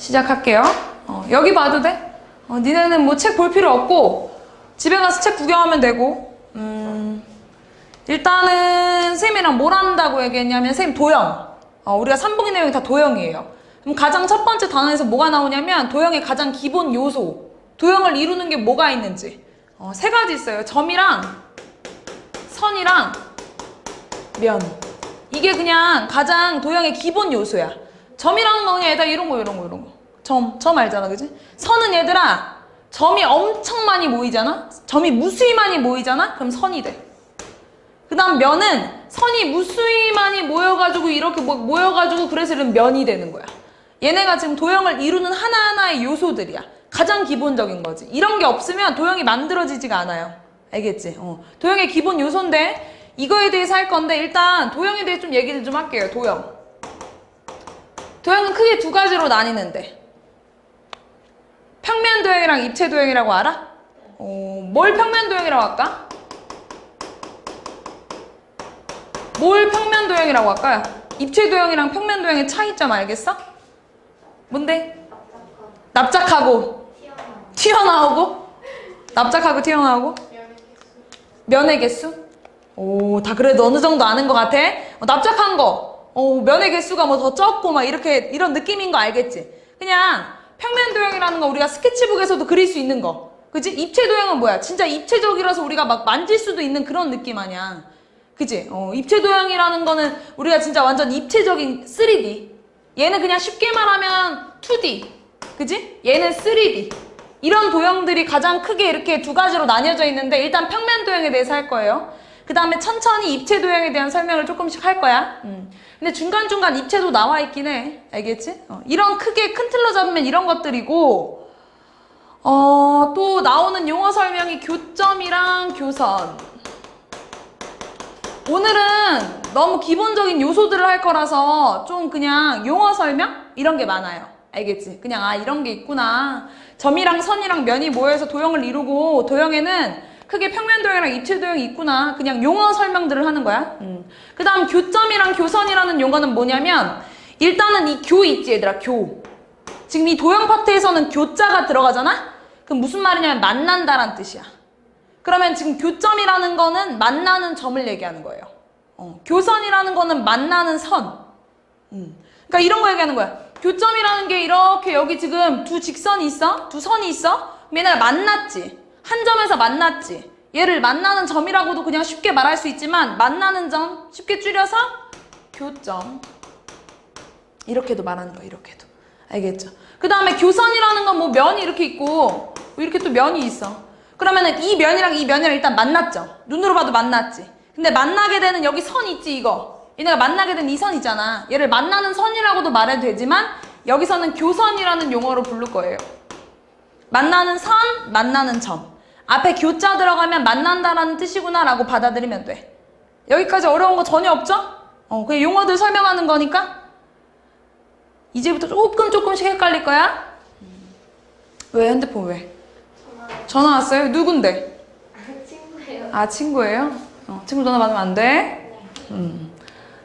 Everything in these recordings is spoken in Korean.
시작할게요. 어, 여기 봐도 돼? 어, 니네는 뭐 책 볼 필요 없고 집에 가서 책 구경하면 되고 음, 일단은 쌤이랑 뭘 한다고 얘기했냐면 쌤 도형 어, 우리가 3분기 내용이 다 도형이에요. 그럼 가장 첫 번째 단원에서 뭐가 나오냐면 도형의 가장 기본 요소 도형을 이루는 게 뭐가 있는지 어, 세 가지 있어요. 점이랑 선이랑 면 이게 그냥 가장 도형의 기본 요소야. 점이라는 거 그냥 얘들아 이런 거 이런 거 이런 거. 점, 점 알잖아, 그지? 선은 얘들아 점이 엄청 많이 모이잖아? 점이 무수히 많이 모이잖아? 그럼 선이 돼. 그 다음 면은 선이 무수히 많이 모여가지고 이렇게 모- 모여가지고 그래서 이런 면이 되는 거야. 얘네가 지금 도형을 이루는 하나하나의 요소들이야. 가장 기본적인 거지. 이런 게 없으면 도형이 만들어지지가 않아요. 알겠지? 어. 도형의 기본 요소인데 이거에 대해서 할 건데 일단 도형에 대해 좀 얘기를 좀 할게요. 도형. 도형은 크게 두 가지로 나뉘는데 평면 도형이랑 입체 도형이라고 알아? 어, 뭘 평면 도형이라고 할까? 뭘 평면 도형이라고 할까요? 입체 도형이랑 평면 도형의 차이점 알겠어? 뭔데? 납작하고 튀어나오고 납작하고 튀어나오고 면의 개수? 오, 다 그래도 어느 정도 아는 것 같아? 어, 납작한 거, 어, 면의 개수가 뭐 더 적고 막 이렇게 이런 느낌인 거 알겠지? 그냥 평면 도형이라는 거 우리가 스케치북에서도 그릴 수 있는 거. 그지? 입체 도형은 뭐야? 진짜 입체적이라서 우리가 막 만질 수도 있는 그런 느낌 아니야. 그지? 어, 입체 도형이라는 거는 우리가 진짜 완전 입체적인 3D. 얘는 그냥 쉽게 말하면 2D. 그지? 얘는 3D. 이런 도형들이 가장 크게 이렇게 두 가지로 나뉘어져 있는데 일단 평면 도형에 대해서 할 거예요. 그 다음에 천천히 입체 도형에 대한 설명을 조금씩 할 거야. 음. 근데 중간중간 입체도 나와 있긴 해. 알겠지? 어, 이런 크게 큰 틀로 잡으면 이런 것들이고, 어, 또 나오는 용어 설명이 교점이랑 교선. 오늘은 너무 기본적인 요소들을 할 거라서 좀 그냥 용어 설명? 이런 게 많아요. 알겠지? 그냥 아, 이런 게 있구나. 점이랑 선이랑 면이 모여서 도형을 이루고 도형에는 크게 평면 도형이랑 입체 도형이 있구나. 그냥 용어 설명들을 하는 거야. 음. 그 다음 교점이랑 교선이라는 용어는 뭐냐면 일단은 이 교 있지 얘들아 교. 지금 이 도형 파트에서는 교자가 들어가잖아? 그럼 무슨 말이냐면 만난다란 뜻이야. 그러면 지금 교점이라는 거는 만나는 점을 얘기하는 거예요. 어, 교선이라는 거는 만나는 선. 음. 그러니까 이런 거 얘기하는 거야. 교점이라는 게 이렇게 여기 지금 두 직선이 있어? 두 선이 있어? 얘네가 만났지. 한 점에서 만났지. 얘를 만나는 점이라고도 그냥 쉽게 말할 수 있지만 만나는 점 쉽게 줄여서 교점. 이렇게도 말하는 거야. 이렇게도. 알겠죠? 그 다음에 교선이라는 건 뭐 면이 이렇게 있고 뭐 이렇게 또 면이 있어. 그러면은 이 면이랑 이 면이랑 일단 만났죠. 눈으로 봐도 만났지. 근데 만나게 되는 여기 선 있지 이거. 얘네가 만나게 된 이선 있잖아. 얘를 만나는 선이라고도 말해도 되지만 여기서는 교선이라는 용어로 부를 거예요. 만나는 선, 만나는 점. 앞에 교자 들어가면 만난다라는 뜻이구나 라고 받아들이면 돼. 여기까지 어려운 거 전혀 없죠? 어, 그 용어들 설명하는 거니까 이제부터 조금 조금씩 헷갈릴 거야. 왜 핸드폰 왜? 전화 왔어요? 누군데? 친구예요. 아 친구예요? 어, 친구 전화 받으면 안 돼? 음.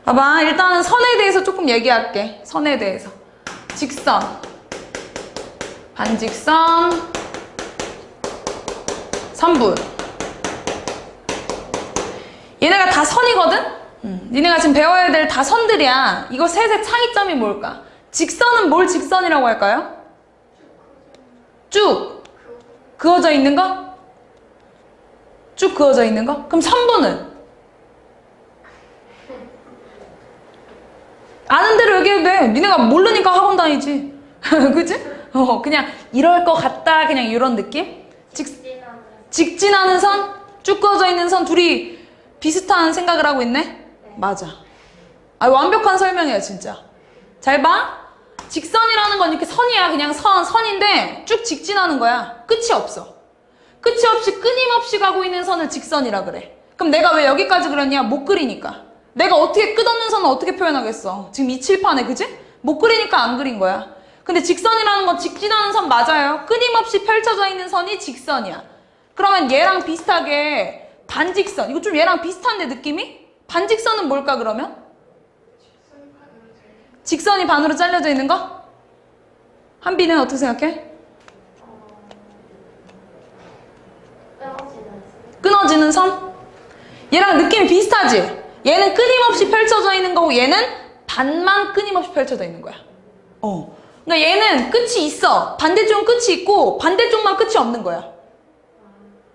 봐봐 일단은 선에 대해서 조금 얘기할게 선에 대해서 직선 반직선 선분 얘네가 다 선이거든? 음. 니네가 지금 배워야 될 다 선들이야 이거 셋의 차이점이 뭘까? 직선은 뭘 직선이라고 할까요? 쭉 그어져 있는 거? 쭉 그어져 있는 거? 그럼 선분은? 아는 대로 얘기해도 돼. 니네가 모르니까 학원 다니지. 그지? 어, 그냥 이럴 것 같다. 그냥 이런 느낌? 직, 진하는 직진하는 선? 쭉 그어져 있는 선 둘이 비슷한 생각을 하고 있네? 맞아. 아, 완벽한 설명이야, 진짜. 잘 봐. 직선이라는 건 이렇게 선이야. 그냥 선, 선인데 쭉 직진하는 거야. 끝이 없어. 끝이 없이 끊임없이 가고 있는 선을 직선이라 그래. 그럼 내가 왜 여기까지 그렸냐? 못 그리니까. 내가 어떻게 끝없는 선을 어떻게 표현하겠어? 지금 이 칠판에, 그지? 못 그리니까 안 그린 거야. 근데 직선이라는 건 직진하는 선 맞아요. 끊임없이 펼쳐져 있는 선이 직선이야. 그러면 얘랑 비슷하게 반직선. 이거 좀 얘랑 비슷한데 느낌이? 반직선은 뭘까 그러면? 직선이 반으로 잘려져 있는 거? 한비는 어떻게 생각해? 끊어지는 선? 얘랑 느낌이 비슷하지? 얘는 끊임없이 펼쳐져 있는 거고 얘는 반만 끊임없이 펼쳐져 있는 거야. 어. 그러니까 얘는 끝이 있어. 반대쪽은 끝이 있고 반대쪽만 끝이 없는 거야.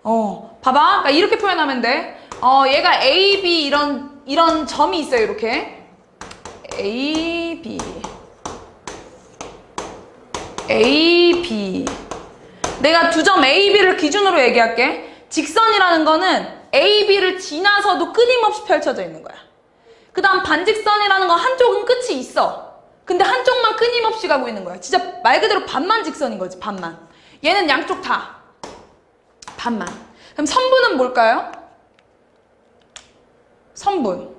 어. 봐봐. 그러니까 이렇게 표현하면 돼. 어, 얘가 A, B 이런 이런 점이 있어요. 이렇게. A, B. A, B. 내가 두 점 A, B를 기준으로 얘기할게. 직선이라는 거는 A, B를 지나서도 끊임없이 펼쳐져 있는 거야. 그 다음 반직선이라는 건 한쪽은 끝이 있어. 근데 한쪽만 끊임없이 가고 있는 거야. 진짜 말 그대로 반만 직선인 거지, 반만. 얘는 양쪽 다. 반만. 그럼 선분은 뭘까요? 선분.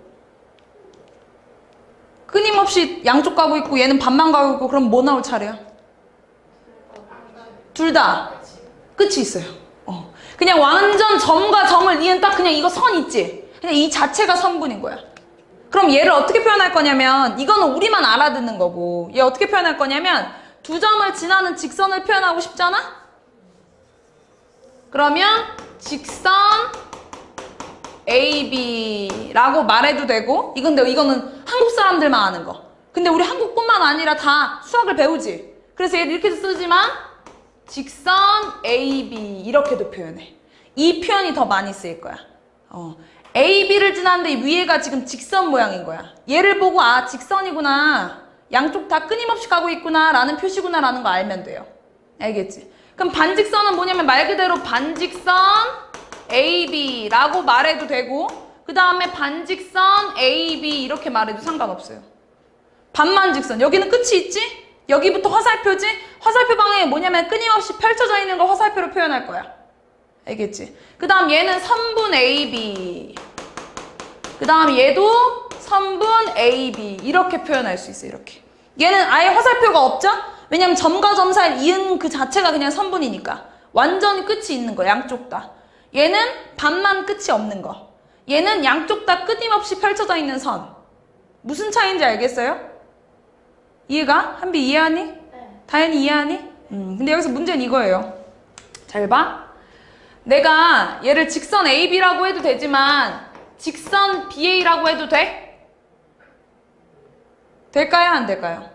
끊임없이 양쪽 가고 있고 얘는 반만 가고 있고 그럼 뭐 나올 차례야? 둘 다. 끝이 있어요. 어. 그냥 완전 점과 점을 이은 딱 그냥 이거 선 있지? 그냥 이 자체가 선분인 거야. 그럼 얘를 어떻게 표현할 거냐면 이거는 우리만 알아듣는 거고 얘 어떻게 표현할 거냐면 두 점을 지나는 직선을 표현하고 싶잖아? 그러면 직선 AB라고 말해도 되고 이건 근데 이거는 한국 사람들만 아는 거. 근데 우리 한국뿐만 아니라 다 수학을 배우지. 그래서 얘를 이렇게도 쓰지만 직선 AB 이렇게도 표현해. 이 표현이 더 많이 쓰일 거야. 어. AB를 지났는데 위에가 지금 직선 모양인 거야. 얘를 보고 아 직선이구나. 양쪽 다 끊임없이 가고 있구나 라는 표시구나 라는 거 알면 돼요. 알겠지? 그럼 반직선은 뭐냐면 말 그대로 반직선 AB라고 말해도 되고 그 다음에 반직선 AB 이렇게 말해도 상관없어요. 반만 직선 여기는 끝이 있지? 여기부터 화살표지? 화살표 방향이 뭐냐면 끊임없이 펼쳐져 있는 걸 화살표로 표현할 거야. 알겠지? 그 다음 얘는 선분 AB 그 다음 얘도 선분 AB 이렇게 표현할 수 있어 이렇게 얘는 아예 화살표가 없죠? 왜냐면 점과 점 사이 이은 그 자체가 그냥 선분이니까 완전히 끝이 있는 거 양쪽 다 얘는 반만 끝이 없는 거 얘는 양쪽 다 끊임없이 펼쳐져 있는 선 무슨 차이인지 알겠어요? 이해가? 한비 이해하니? 네. 다현이 이해하니? 음, 근데 여기서 문제는 이거예요. 잘 봐. 내가 얘를 직선 AB라고 해도 되지만 직선 BA라고 해도 돼? 될까요? 안 될까요?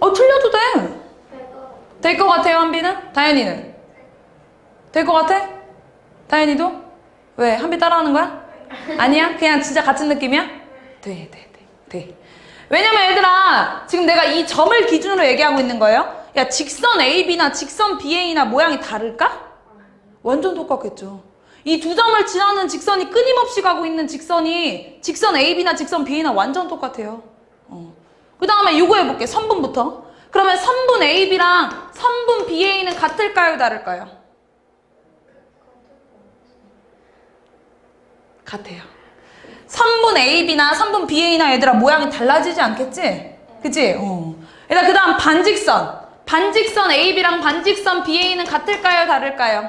어, 틀려도 돼. 될 것 같아요, 한비는? 다현이는? 될 것 같아? 다현이도? 왜? 한비 따라하는 거야? 아니야? 그냥 진짜 같은 느낌이야? 돼, 돼, 돼, 돼. 왜냐면 얘들아, 지금 내가 이 점을 기준으로 얘기하고 있는 거예요. 야, 직선 AB나 직선 BA나 모양이 다를까? 완전 똑같겠죠. 이 두 점을 지나는 직선이 끊임없이 가고 있는 직선이 직선 AB나 직선 BA나 완전 똑같아요. 어. 그 다음에 요거 해볼게. 선분부터. 그러면 선분 AB랑 선분 BA는 같을까요? 다를까요? 같아요. 선분 AB나 선분 BA나 얘들아 모양이 달라지지 않겠지? 그치? 어. 일단 그 다음 반직선. 반직선 AB랑 반직선 BA는 같을까요? 다를까요?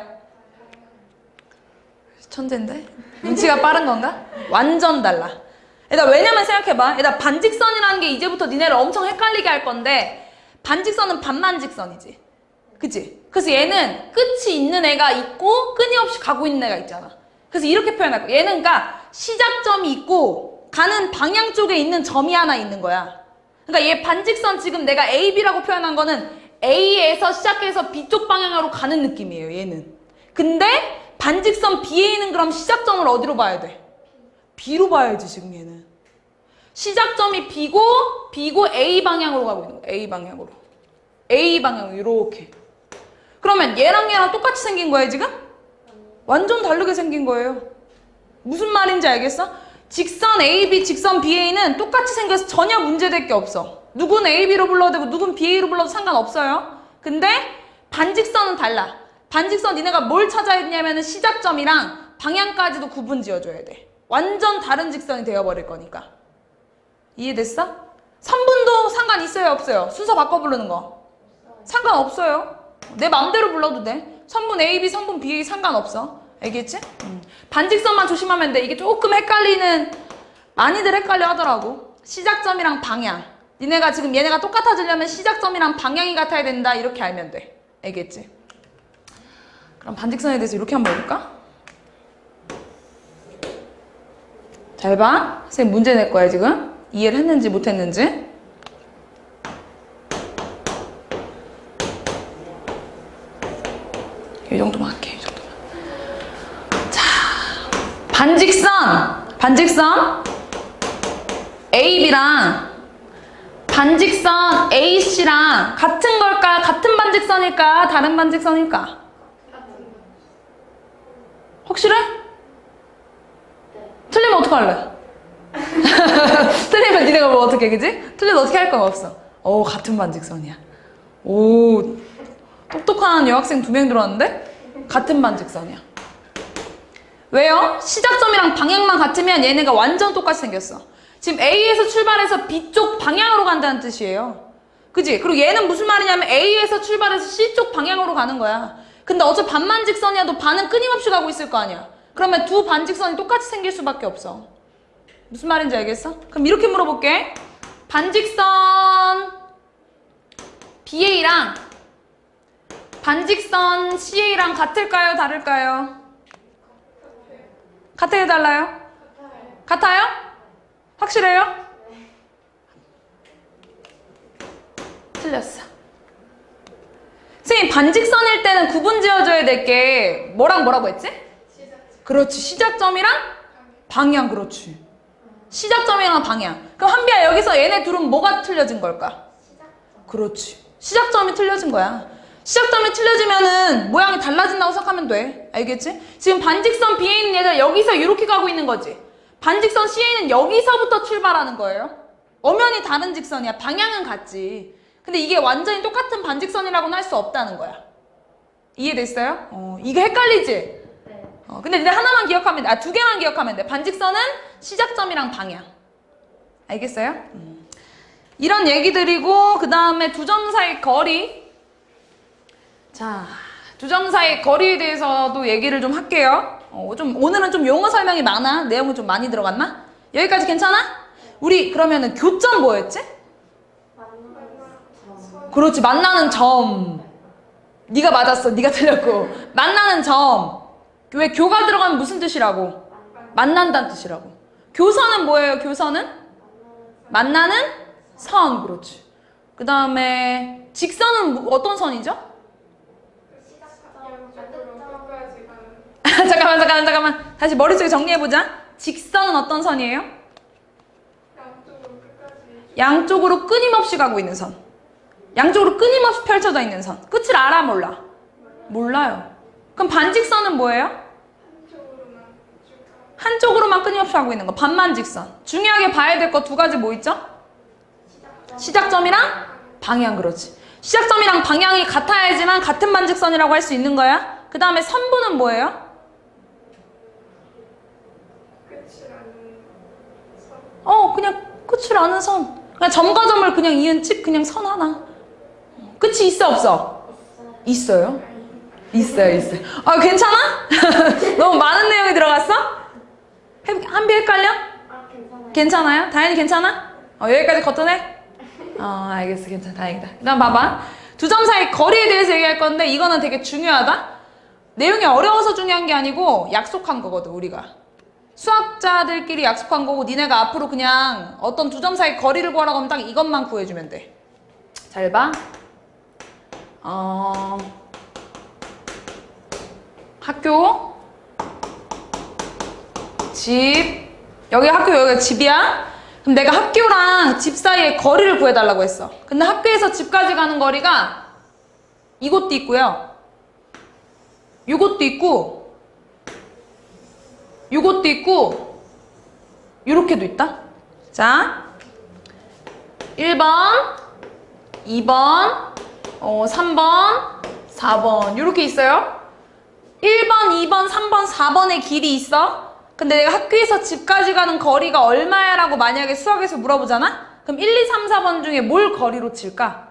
천재인데? 눈치가 빠른 건가? 완전 달라. 일단 왜냐면 생각해봐. 일단 반직선이라는 게 이제부터 니네를 엄청 헷갈리게 할 건데 반직선은 반만직선이지. 그치? 그래서 얘는 끝이 있는 애가 있고 끊임없이 가고 있는 애가 있잖아. 그래서 이렇게 표현할 거야. 얘는 그러니까 시작점이 있고 가는 방향 쪽에 있는 점이 하나 있는 거야. 그러니까 얘 반직선 지금 내가 AB라고 표현한 거는 A에서 시작해서 B 쪽 방향으로 가는 느낌이에요. 얘는. 근데 반직선 BA는 그럼 시작점을 어디로 봐야 돼? B로 봐야지 지금 얘는. 시작점이 B고 B고 A 방향으로 가고 있는 거야. A 방향으로. A 방향으로 이렇게. 그러면 얘랑 얘랑 똑같이 생긴 거야 지금? 완전 다르게 생긴 거예요. 무슨 말인지 알겠어? 직선 AB, 직선 BA는 똑같이 생겨서 전혀 문제될 게 없어. 누군 AB로 불러도 되고 누군 BA로 불러도 상관없어요. 근데 반직선은 달라. 반직선 니네가 뭘 찾아야 되냐면 시작점이랑 방향까지도 구분 지어줘야 돼. 완전 다른 직선이 되어버릴 거니까. 이해됐어? 선분도 상관 있어요 없어요? 순서 바꿔 부르는 거. 상관없어요. 내 맘대로 불러도 돼. 선분 A, B, 선분 B 상관없어. 알겠지? 음. 반직선만 조심하면 돼. 이게 조금 헷갈리는 많이들 헷갈려 하더라고. 시작점이랑 방향. 니네가 지금 얘네가 똑같아지려면 시작점이랑 방향이 같아야 된다 이렇게 알면 돼 알겠지? 그럼 반직선에 대해서 이렇게 한번 해볼까? 잘 봐. 선생님 문제 낼 거야 지금. 이해를 했는지 못했는지. 이 정도만 할게. 이 정도만. 자, 반직선. 반직선. AB랑 반직선 AC랑 같은 걸까? 같은 반직선일까? 다른 반직선일까? 확실해? 틀리면 어떡할래? 틀리면 니네가 뭐 어떻게 그지? 틀리면 어떻게 할건 없어. 오 같은 반직선이야. 오 똑똑한 여학생 두 명 들어왔는데 같은 반직선이야. 왜요? 시작점이랑 방향만 같으면 얘네가 완전 똑같이 생겼어. 지금 A에서 출발해서 B 쪽 방향으로 간다는 뜻이에요. 그지? 그리고 얘는 무슨 말이냐면 A에서 출발해서 C 쪽 방향으로 가는 거야. 근데 어차피 반반직선이어도 반은 끊임없이 가고 있을 거 아니야. 그러면 두 반 직선이 똑같이 생길 수밖에 없어. 무슨 말인지 알겠어? 그럼 이렇게 물어볼게. 반직선 BA랑 반직선 CA랑 같을까요? 다를까요? 같아요? 달라요? 같아요? 확실해요? 틀렸어. 선생님 반직선일 때는 구분 지어줘야 될 게 뭐랑 뭐라고 했지? 그렇지 시작점이랑 방향 그렇지 시작점이랑 방향 그럼 한비야 여기서 얘네 둘은 뭐가 틀려진 걸까? 그렇지 시작점이 틀려진 거야 시작점이 틀려지면은 모양이 달라진다고 생각하면 돼 알겠지? 지금 반직선 B에 있는 얘들 여기서 이렇게 가고 있는 거지 반직선 C에는 여기서부터 출발하는 거예요 엄연히 다른 직선이야 방향은 같지 근데 이게 완전히 똑같은 반직선이라고는 할 수 없다는 거야 이해됐어요? 어, 이게 헷갈리지? 어, 근데 니네 하나만 기억하면 돼. 아, 두 개만 기억하면 돼. 반직선은 시작점이랑 방향. 알겠어요? 음. 이런 얘기들이고, 그 다음에 두 점 사이 거리. 자, 두 점 사이 거리에 대해서도 얘기를 좀 할게요. 어, 좀, 오늘은 좀 용어 설명이 많아. 내용이 좀 많이 들어갔나? 여기까지 괜찮아? 우리 그러면은 교점 뭐였지? 그렇지, 만나는 점. 네가 맞았어. 네가 틀렸고. 만나는 점. 왜 교가 들어가면 무슨 뜻이라고? 만난다는 뜻이라고. 교선은 뭐예요? 교선은? 만나는 선. 그렇지. 그 다음에 직선은 뭐- 어떤 선이죠? 잠깐만 잠깐만 잠깐만. 다시 머릿속에 정리해보자. 직선은 어떤 선이에요? 양쪽으로 끊임없이 가고 있는 선. 양쪽으로 끊임없이 펼쳐져 있는 선. 끝을 알아 몰라? 몰라요. 그럼 반직선은 뭐예요? 한쪽으로만 끊임없이 하고 있는 거. 반만 직선. 중요하게 봐야 될 거 두 가지 뭐 있죠? 시작점이랑 방향 그렇지. 시작점이랑 방향이 같아야지만 같은 반직선이라고 할 수 있는 거야. 그 다음에 선부는 뭐예요? 어, 그냥 끝을 아는 선. 그냥 점과 점을 그냥 이은 집 그냥 선 하나. 끝이 있어 없어? 있어요. 있어요, 있어요. 아, 괜찮아? 너무 많은 내용이 들어갔어? 해- 한비 헷갈려? 아 괜찮아요. 다현이 괜찮아? 어, 여기까지 걷어내? 어, 알겠어. 괜찮아. 다행이다. 그 다음 봐봐. 두 점 사이 거리에 대해서 얘기할 건데, 이거는 되게 중요하다? 내용이 어려워서 중요한 게 아니고, 약속한 거거든, 우리가. 수학자들끼리 약속한 거고, 니네가 앞으로 그냥 어떤 두 점 사이 거리를 구하라고 하면 딱 이것만 구해주면 돼. 잘 봐. 어, 학교, 집, 여기 학교, 여기가 집이야? 그럼 내가 학교랑 집 사이의 거리를 구해달라고 했어. 근데 학교에서 집까지 가는 거리가 이곳도 있고요. 요것도 있고, 요것도 있고, 요렇게도 있다. 자, 1번, 2번, 어, 3번, 4번. 요렇게 있어요. 1번, 2번, 3번, 4번의 길이 있어. 근데 내가 학교에서 집까지 가는 거리가 얼마야? 라고 만약에 수학에서 물어보잖아? 그럼 1, 2, 3, 4번 중에 뭘 거리로 칠까?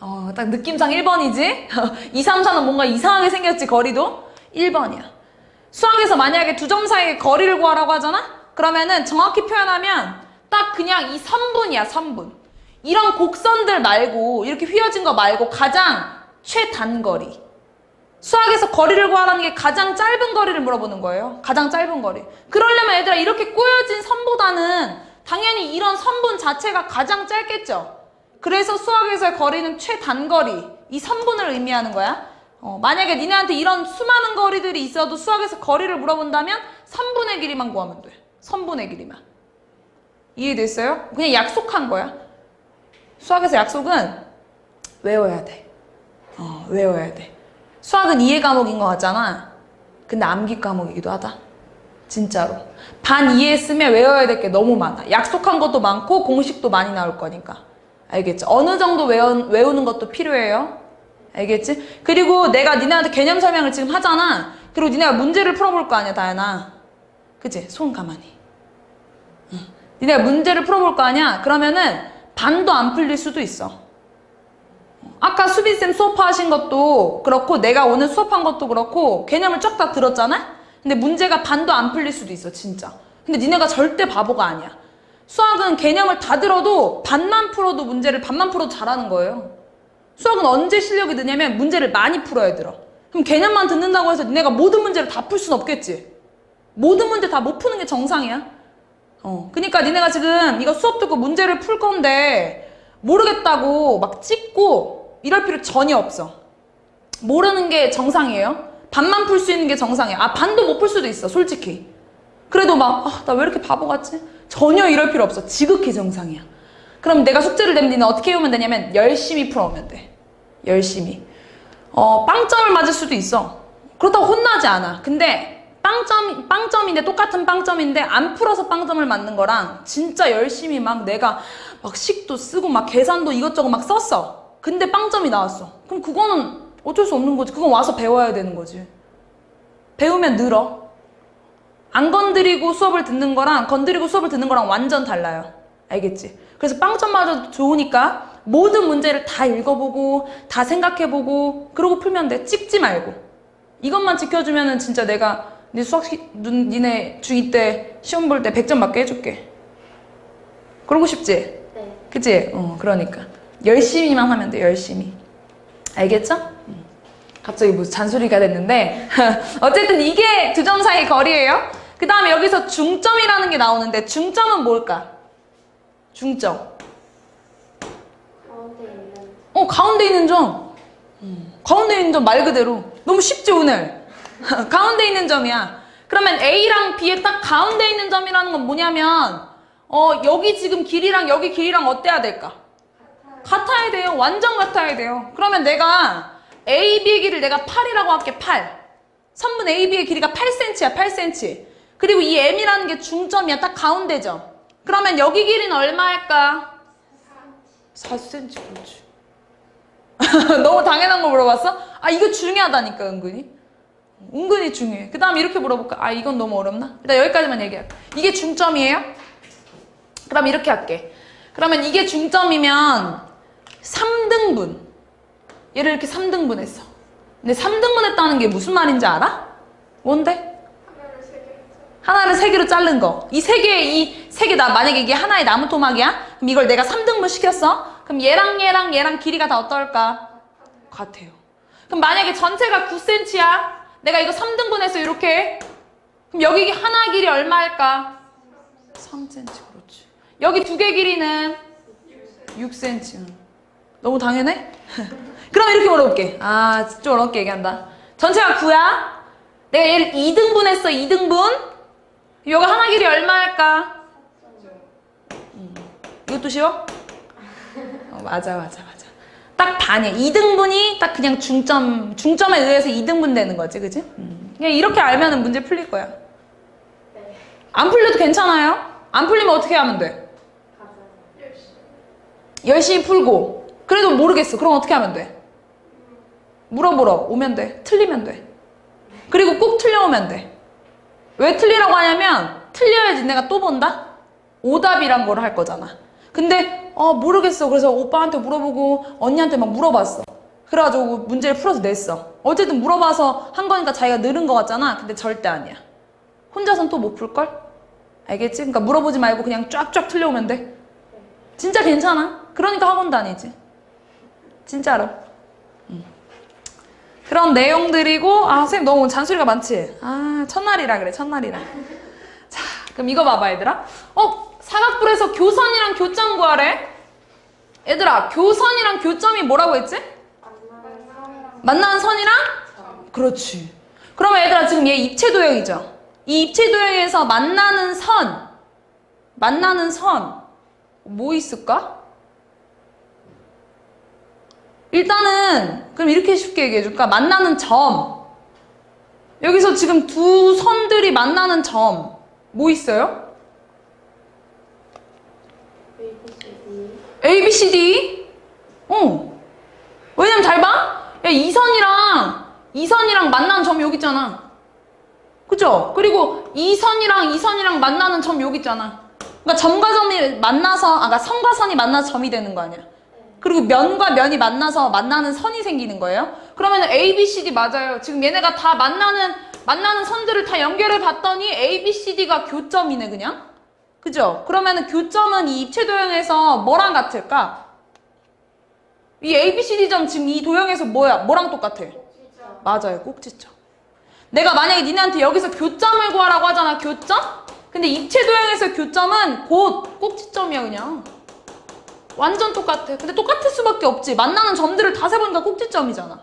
어, 딱 느낌상 1번이지? 2, 3, 4는 뭔가 이상하게 생겼지, 거리도? 1번이야. 수학에서 만약에 두 점 사이의 거리를 구하라고 하잖아? 그러면은 정확히 표현하면 딱 그냥 이 선분이야, 선분. 이런 곡선들 말고, 이렇게 휘어진 거 말고 가장 최단거리. 수학에서 거리를 구하라는 게 가장 짧은 거리를 물어보는 거예요. 가장 짧은 거리. 그러려면 얘들아, 이렇게 꼬여진 선보다는 당연히 이런 선분 자체가 가장 짧겠죠. 그래서 수학에서의 거리는 최단거리. 이 선분을 의미하는 거야. 어, 만약에 니네한테 이런 수많은 거리들이 있어도 수학에서 거리를 물어본다면 선분의 길이만 구하면 돼. 선분의 길이만. 이해됐어요? 그냥 약속한 거야. 수학에서 약속은 외워야 돼. 어, 외워야 돼. 수학은 이해 과목인 것 같잖아. 근데 암기 과목이기도 하다. 진짜로. 반 이해했으면 외워야 될 게 너무 많아. 약속한 것도 많고 공식도 많이 나올 거니까. 알겠지? 어느 정도 외우, 외우는 것도 필요해요. 알겠지? 그리고 내가 니네한테 개념 설명을 지금 하잖아. 그리고 니네가 문제를 풀어볼 거 아니야, 다현아. 그치? 손 가만히. 응. 니네가 문제를 풀어볼 거 아니야? 그러면은 반도 안 풀릴 수도 있어. 아까 수빈쌤 수업하신 것도 그렇고 내가 오늘 수업한 것도 그렇고 개념을 쫙 다 들었잖아? 근데 문제가 반도 안 풀릴 수도 있어 진짜 근데 니네가 절대 바보가 아니야 수학은 개념을 다 들어도 반만 풀어도 문제를 반만 풀어도 잘하는 거예요 수학은 언제 실력이 느냐면 문제를 많이 풀어야 들어 그럼 개념만 듣는다고 해서 니네가 모든 문제를 다풀 수는 없겠지 모든 문제 다 못 푸는 게 정상이야 어, 그러니까 니네가 지금 이거 수업 듣고 문제를 풀 건데 모르겠다고 막 찍고 이럴 필요 전혀 없어. 모르는 게 정상이에요. 반만 풀 수 있는 게 정상이야. 아, 반도 못 풀 수도 있어, 솔직히. 그래도 막, 아, 나 왜 이렇게 바보 같지? 전혀 이럴 필요 없어. 지극히 정상이야. 그럼 내가 숙제를 내면 니는 어떻게 해오면 되냐면, 열심히 풀어오면 돼. 열심히. 어, 빵점을 맞을 수도 있어. 그렇다고 혼나지 않아. 근데, 빵점, 빵점인데, 똑같은 빵점인데, 안 풀어서 빵점을 맞는 거랑, 진짜 열심히 막 내가 막 식도 쓰고, 막 계산도 이것저것 막 썼어. 근데 빵점이 나왔어. 그럼 그거는 어쩔 수 없는 거지. 그건 와서 배워야 되는 거지. 배우면 늘어. 안 건드리고 수업을 듣는 거랑 건드리고 수업을 듣는 거랑 완전 달라요. 알겠지? 그래서 빵점 맞아도 좋으니까 모든 문제를 다 읽어보고 다 생각해보고 그러고 풀면 돼. 찍지 말고. 이것만 지켜주면 은 진짜 내가 네 수학 시, 눈, 니네 중2 때 시험 볼 때 100점 맞게 해줄게. 그러고 싶지? 네. 그치? 어, 그러니까. 열심히만 하면 돼, 열심히. 알겠죠? 음. 갑자기 무슨 잔소리가 됐는데. 어쨌든 이게 두 점 사이 거리예요. 그 다음에 여기서 중점이라는 게 나오는데, 중점은 뭘까? 중점. 가운데 어, 가운데 있는 점. 음, 가운데 있는 점 말 그대로. 너무 쉽지, 오늘? 가운데 있는 점이야. 그러면 A랑 B의 딱 가운데 있는 점이라는 건 뭐냐면, 어, 여기 지금 길이랑 여기 길이랑 어때야 될까? 같아야 돼요. 완전 같아야 돼요. 그러면 내가 AB의 길이를 내가 8이라고 할게, 8. 선분 AB의 길이가 8cm야, 8cm. 그리고 이 M이라는 게 중점이야, 딱 가운데죠. 그러면 여기 길이는 얼마일까? 4cm, 그렇지. 너무 당연한 거 물어봤어? 아, 이거 중요하다니까, 은근히. 은근히 중요해. 그 다음에 이렇게 물어볼까? 아, 이건 너무 어렵나? 일단 여기까지만 얘기할게. 이게 중점이에요? 그럼 이렇게 할게. 그러면 이게 중점이면 3등분. 얘를 이렇게 3등분 했어. 근데 3등분 했다는 게 무슨 말인지 알아? 뭔데? 하나를 세 개로 자른 거. 이 세 개, 이세 개, 나, 만약에 이게 하나의 나무 토막이야? 그럼 이걸 내가 3등분 시켰어? 그럼 얘랑 얘랑 얘랑 길이가 다 어떨까? 같아요. 그럼 만약에 전체가 9cm야? 내가 이거 3등분 해서 이렇게. 그럼 여기 하나 길이 얼마일까? 3cm, 그렇지. 여기 두 개 길이는 6cm. 응. 너무 당연해? 그럼 이렇게 물어볼게. 아, 좀 어렵게 얘기한다. 전체가 9야? 내가 얘를 2등분 했어, 2등분? 이거 하나 길이 얼마일까? 음, 이것도 쉬워? 어, 맞아, 맞아, 맞아. 딱 반이야. 2등분이 딱 그냥 중점, 중점에 의해서 2등분 되는 거지, 그지? 음. 그냥 이렇게 알면 문제 풀릴 거야. 네. 안 풀려도 괜찮아요? 안 풀리면 어떻게 하면 돼? 열심히 풀고 그래도 모르겠어 그럼 어떻게 하면 돼? 물어보러 오면 돼 틀리면 돼 그리고 꼭 틀려오면 돼 왜 틀리라고 하냐면 틀려야지 내가 또 본다? 오답이란 걸 할 거잖아 근데 어 모르겠어 그래서 오빠한테 물어보고 언니한테 막 물어봤어 그래가지고 문제를 풀어서 냈어 어쨌든 물어봐서 한 거니까 자기가 늘은 거 같잖아 근데 절대 아니야 혼자선 또 못 풀걸? 알겠지? 그러니까 물어보지 말고 그냥 쫙쫙 틀려오면 돼. 진짜 괜찮아. 그러니까 학원 다니지. 진짜로. 음. 그런 내용들이고 아 선생님 너무 잔소리가 많지? 아 첫날이라 그래 첫날이라. 자 그럼 이거 봐봐 얘들아. 어 사각불에서 교선이랑 교점 구하래. 얘들아 교선이랑 교점이 뭐라고 했지? 만나는 선이랑? 그렇지. 그러면 얘들아 지금 얘 입체 도형이죠. 이 입체 도형에서 만나는 선, 만나는 선, 뭐 있을까? 일단은 그럼 이렇게 쉽게 얘기해 줄까? 만나는 점. 여기서 지금 두 선들이 만나는 점, 뭐 있어요? A, B, C, D. 어. 왜냐면 잘 봐. 야, 이 선이랑 이 선이랑 만나는 점 여기 있잖아. 그죠? 그리고 이 선이랑 이 선이랑 만나는 점 여기 있잖아. 그러니까 점과 점이 만나서, 아까 선과 선이 만나서 점이 되는 거 아니야. 그리고 면과 면이 만나서 만나는 선이 생기는 거예요. 그러면 A, B, C, D 맞아요. 지금 얘네가 다 만나는 만나는 선들을 다 연결해 봤더니 A, B, C, D가 교점이네 그냥. 그죠? 그러면은 교점은 이 입체 도형에서 뭐랑 같을까? 이 A, B, C, D 점 지금 이 도형에서 뭐야? 뭐랑 똑같아? 맞아요. 꼭지점. 내가 만약에 니네한테 여기서 교점을 구하라고 하잖아. 교점? 근데 입체 도형에서 교점은 곧 꼭지점이야 그냥. 완전 똑같아. 근데 똑같을 수밖에 없지. 만나는 점들을 다 세보니까 꼭지점이잖아.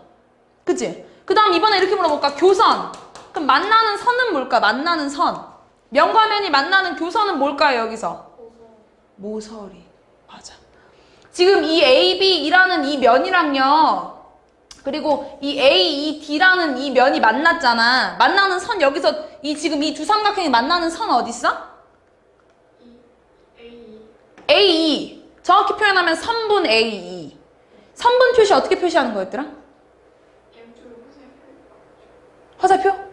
그치? 그 다음 이번에 이렇게 물어볼까? 교선. 그럼 만나는 선은 뭘까? 만나는 선. 면과 면이 만나는 교선은 뭘까요, 여기서? 모서리. 맞아. 지금 이 AB이라는 이 면이랑요. 그리고 이 A, 이 D라는 이 면이 만났잖아. 만나는 선 여기서 이 지금 이 두 삼각형이 만나는 선 어디 있어? AE. 정확히 표현하면 선분 AE. 선분 표시 어떻게 표시하는 거였더라? 화살표?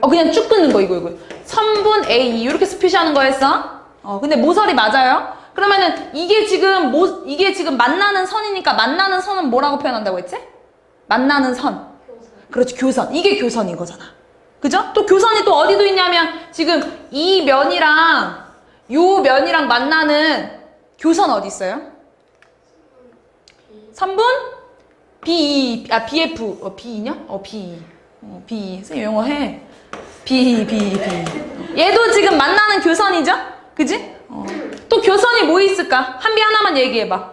어 그냥 쭉 끊는 거 이거 이거. 선분 AE 이렇게 표시하는 거였어? 어 근데 모서리 맞아요? 그러면은 이게 지금 모 이게 지금 만나는 선이니까 만나는 선은 뭐라고 표현한다고 했지? 만나는 선. 그렇지 교선. 이게 교선인 거잖아. 그죠? 또 교선이 또 어디도 있냐면 지금 이 면이랑 요 면이랑 만나는 교선 어디 있어요? 3분? B, 아, BF, 어, B2냐? 어, B. 어, B. 선생님 영어 해. B, B, B. 얘도 지금 만나는 교선이죠? 그지? 어. 또 교선이 뭐 있을까? 한비 하나만 얘기해봐.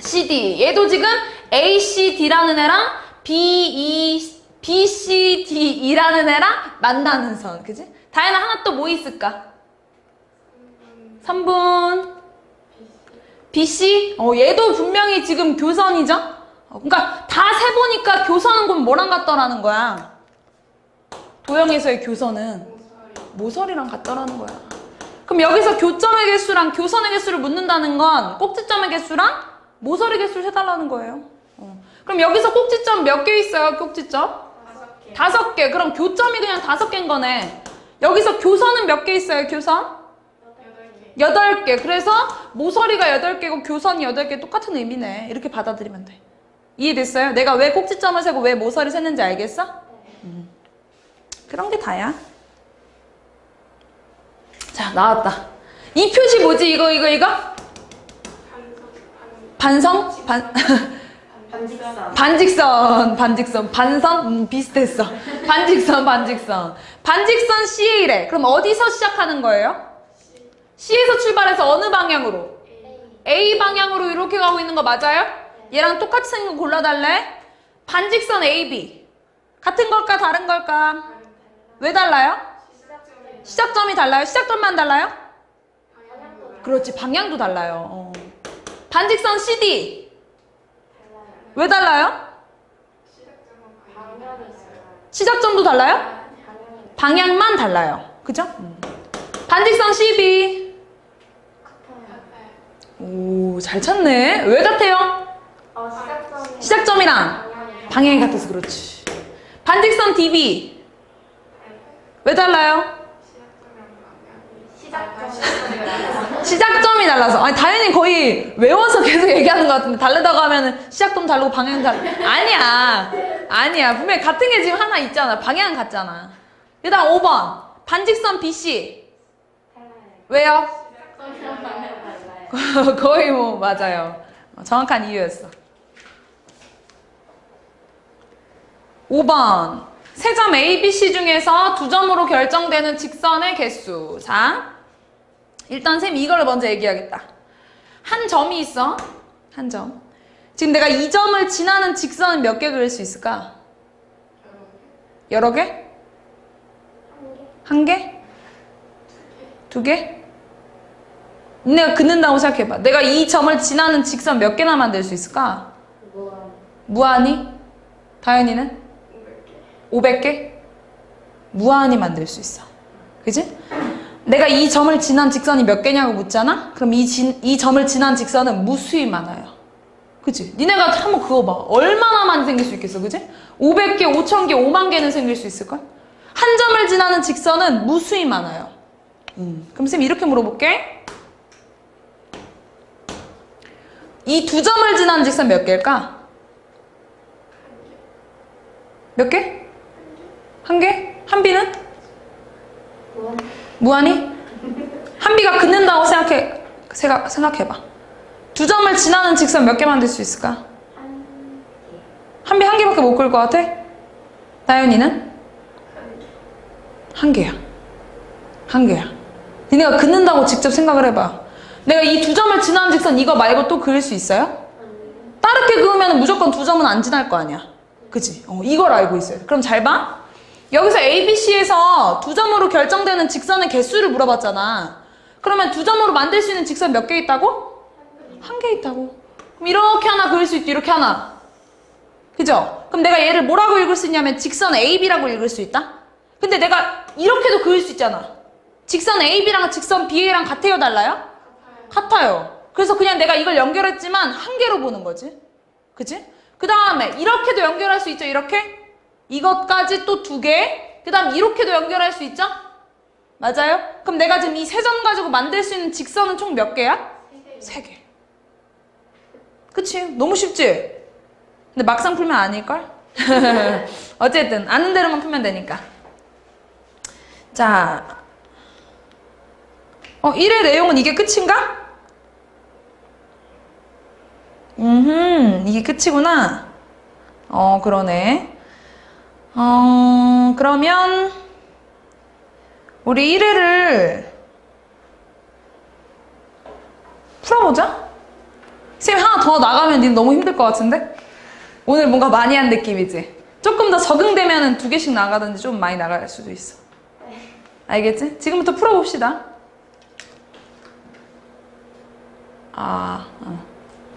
CD. 얘도 지금 ACD라는 애랑 BE, BCDE라는 애랑 만나는 선. 그지? 다현아 하나 또 뭐 있을까? 3분. BC? 어, 얘도 분명히 지금 교선이죠? 어, 그러니까 다 세보니까 교선은 그럼 뭐랑 같더라는 거야? 도형에서의 교선은 모서리랑 같더라는 거야. 그럼 여기서 교점의 개수랑 교선의 개수를 묻는다는 건 꼭지점의 개수랑 모서리 개수를 세달라는 거예요. 어. 그럼 여기서 꼭지점 몇 개 있어요? 꼭지점? 다섯 개. 그럼 교점이 그냥 다섯 개인 거네. 여기서 교선은 몇 개 있어요? 교선? 여덟 개. 그래서 모서리가 여덟 개고 교선이 여덟 개 똑같은 의미네. 이렇게 받아들이면 돼. 이해됐어요? 내가 왜 꼭지점을 세고 왜 모서리 셌는지 알겠어? 음. 그런 게 다야. 자, 나왔다. 이 표시 뭐지? 이거, 이거, 이거? 반성? 반, 반직선. 반직선, 반직선, 반선? 음, 비슷했어. 반직선, 반직선. 반직선 CA래. 그럼 어디서 시작하는 거예요? C에서 출발해서 어느 방향으로? A 방향으로 이렇게 가고 있는 거 맞아요? 얘랑 똑같이 생긴 거 골라달래? 반직선 AB. 같은 걸까, 다른 걸까? 왜 달라요? 시작점이 달라요? 시작점만 달라요? 그렇지, 방향도 달라요. 어. 반직선 CD. 왜 달라요? 시작점도 달라요? 방향만 달라요. 그죠? 음. 반직선 CB. 오, 잘 찾네. 왜 같아요? 어, 시작점이 시작점이랑 방향이 같아서 그렇지. 반직선 DB. 왜 달라요? 시작점. 시작점이 달라서. 아니, 다현이 거의 외워서 계속 얘기하는 것 같은데, 다르다고 하면은 시작점 다르고 방향 다르 아니야. 아니야. 분명히 같은 게 지금 하나 있잖아. 방향은 같잖아. 그 다음 5번. 반직선 BC. 왜요? 거의 뭐, 맞아요. 정확한 이유였어. 5번. 세 점 A, B, C 중에서 두 점으로 결정되는 직선의 개수. 자, 일단 쌤 이거를 먼저 얘기하겠다. 한 점이 있어. 한 점. 지금 내가 이 점을 지나는 직선은 몇 개 그릴 수 있을까? 여러 개? 한 개? 두 개? 내가 긋는다고 생각해봐. 내가 이 점을 지나는 직선 몇 개나 만들 수 있을까? 무한히? 다현이는? 500개? 무한히 만들 수 있어. 그지? 내가 이 점을 지난 직선이 몇 개냐고 묻잖아? 그럼 이, 진, 이 점을 지난 직선은 무수히 많아요. 그치? 니네가 한번 그거 봐. 얼마나 많이 생길 수 있겠어, 그치? 500개, 5000개, 5만 개는 생길 수 있을걸? 한 점을 지나는 직선은 무수히 많아요. 음. 그럼 쌤 이렇게 물어볼게. 이 두 점을 지난 직선 몇 개일까? 몇 개? 한 개? 한 비는? 무한히? 한 비가 긋는다고 생각해, 생각, 생각해봐. 두 점을 지나는 직선 몇 개 만들 수 있을까? 한비 한 개밖에 못 그릴 것 같아? 나연이는? 한 개야. 한 개야. 니네가 긋는다고 직접 생각을 해봐. 내가 이 두 점을 지나는 직선 이거 말고 또 그릴 수 있어요? 따르게 그으면 무조건 두 점은 안 지날 거 아니야. 그치? 어, 이걸 알고 있어요. 그럼 잘 봐. 여기서 ABC에서 두 점으로 결정되는 직선의 개수를 물어봤잖아. 그러면 두 점으로 만들 수 있는 직선 몇 개 있다고? 한 개 있다고. 그럼 이렇게 하나 그릴 수 있고 이렇게 하나. 그죠? 그럼 내가 얘를 뭐라고 읽을 수 있냐면 직선 AB라고 읽을 수 있다? 근데 내가 이렇게도 그릴 수 있잖아. 직선 AB랑 직선 BA랑 같아요, 달라요? 같아요. 그래서 그냥 내가 이걸 연결했지만 한 개로 보는 거지. 그치? 그 다음에 이렇게도 연결할 수 있죠, 이렇게? 이것까지 또 두 개. 그 다음 이렇게도 연결할 수 있죠? 맞아요? 그럼 내가 지금 이 세 점 가지고 만들 수 있는 직선은 총 몇 개야? 세 개. 그치? 너무 쉽지? 근데 막상 풀면 아닐걸? 어쨌든 아는 대로만 풀면 되니까. 자, 어, 1의 내용은 이게 끝인가? 음, 이게 끝이구나. 어, 그러네. 어, 그러면 우리 1회를 풀어보자. 쌤 하나 더 나가면 님 너무 힘들 것 같은데? 오늘 뭔가 많이 한 느낌이지? 조금 더 적응되면 두 개씩 나가든지 좀 많이 나갈 수도 있어. 알겠지? 지금부터 풀어봅시다. 아, 어.